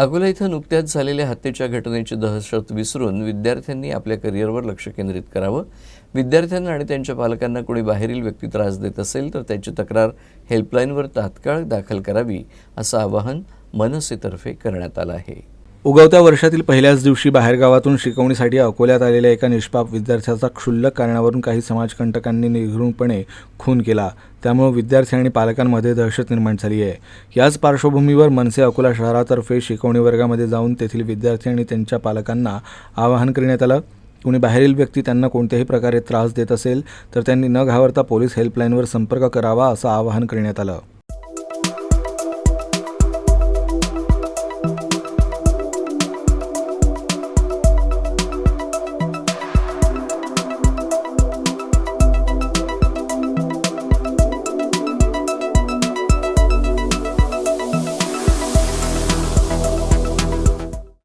अकोला इथं नुकत्याच झालेल्या हत्येच्या घटनेची दहशत विसरून विद्यार्थ्यांनी आपल्या करिअरवर लक्ष केंद्रित करावं. विद्यार्थ्यांना आणि त्यांच्या पालकांना कोणी बाहेरील व्यक्ती त्रास देत असेल तर त्याची तक्रार हेल्पलाईनवर तात्काळ दाखल करावी असं आवाहन मनसेतर्फे करण्यात आलं आहे. उगवत्या वर्षातील पहिल्याच दिवशी बाहेरगावातून शिकवणीसाठी अकोल्यात आलेल्या एका निष्पाप विद्यार्थ्याचा क्षुल्लक कारणावरून काही समाजकंटकांनी निर्घृणपणे खून केला. त्यामुळे विद्यार्थी आणि पालकांमध्ये दहशत निर्माण झाली आहे. याच पार्श्वभूमीवर मनसे अकोला शहरातर्फे शिकवणी वर्गामध्ये जाऊन तेथील विद्यार्थी आणि त्यांच्या पालकांना आवाहन करण्यात आलं. कुणी बाहेरील व्यक्ती त्यांना कोणत्याही प्रकारे त्रास देत असेल तर त्यांनी न घाबरता पोलीस हेल्पलाईनवर संपर्क करावा असं आवाहन करण्यात आलं.